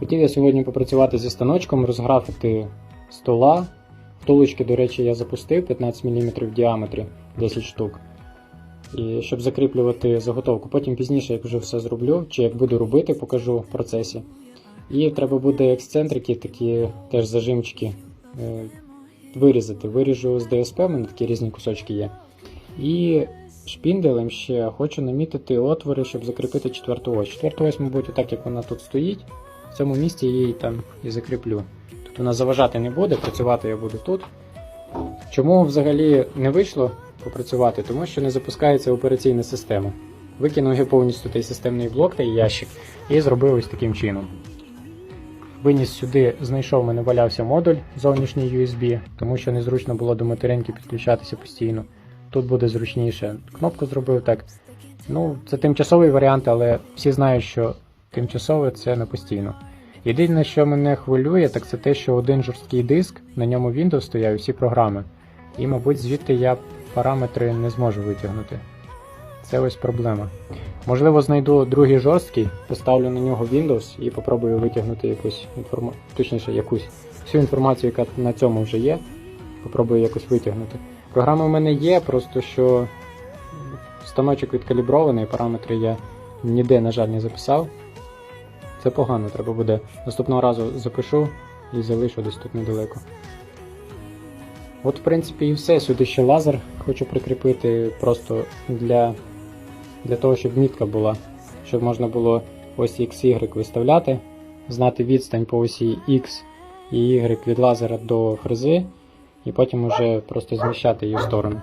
Хотів я сьогодні попрацювати зі станочком, розграфити стола. Втулочки, до речі, я запустив 15 мм в діаметрі 10 штук. І щоб закріплювати заготовку. Потім пізніше, як вже все зроблю, чи як буду робити, покажу в процесі. І треба буде ексцентрики, такі теж зажимчики е, вирізати. Виріжу з ДСП, в мене такі різні кусочки є. І шпінделем ще хочу намітити отвори, щоб закріпити четверту ось. Четверту ось, мабуть, отак як вона тут стоїть. В цьому місці я її там і закріплю. Тут вона заважати не буде, працювати я буду тут. Чому взагалі не вийшло попрацювати? Тому що не запускається операційна система. Викинув я повністю той системний блок та ящик і зробив ось таким чином. Виніс сюди, знайшов, мене валявся модуль зовнішній USB, тому що незручно було до материнки підключатися постійно. Тут буде зручніше. Кнопку зробив так. Ну, це тимчасовий варіант, але всі знають, що тимчасове це не постійно. Єдине, що мене хвилює, так це те, що один жорсткий диск, на ньому Windows стояв і всі програми. І, мабуть, звідти я параметри не зможу витягнути. Це ось проблема. Можливо, знайду другий жорсткий, поставлю на нього Windows і попробую витягнути якусь інформацію, точніше, якусь всю інформацію, яка на цьому вже є. Попробую якось витягнути. Програма в мене є, просто що станочок відкалібрований, параметри я ніде, на жаль, не записав. Це погано, треба буде наступного разу запишу і залишу десь тут недалеко. От, в принципі, і все. Сюди ще лазер хочу прикріпити просто для, для того, щоб мітка була, щоб можна було ось X, Y виставляти, знати відстань по осі X і Y від лазера до фрези, і потім вже просто зміщати її в сторону.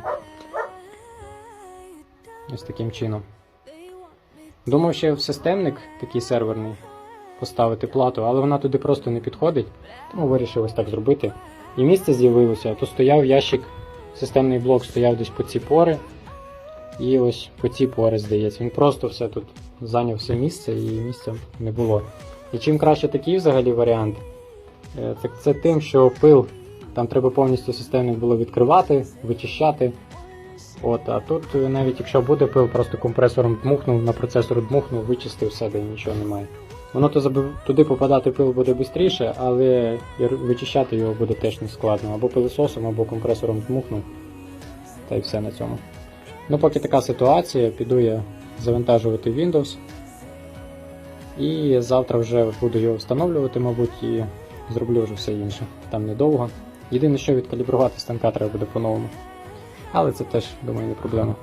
Ось таким чином. Думав ще в системник такий серверний поставити плату, але вона туди просто не підходить, тому вирішив ось так зробити. І місце з'явилося, то стояв ящик, системний блок стояв десь по ці пори, і ось по ці пори, здається. Він просто все тут зайняв все місце і місця не було. І чим краще такий взагалі варіант, е, це, це тим, що пил там треба повністю системник було відкривати, вичищати. От, а тут е, навіть якщо буде пил, просто компресором дмухнув, на процесор дмухнув, вичистив все, де нічого немає. Воно то туди попадати пил буде швидше, але вичищати його буде теж не складно. Або пилососом, або компресором дмухнув. Та й все на цьому. Ну, поки така ситуація, піду я завантажувати Windows. І завтра вже буду його встановлювати, мабуть, і зроблю вже все інше. Там недовго. Єдине, що відкалібрувати станка треба буде по-новому. Але це теж, думаю, не проблема.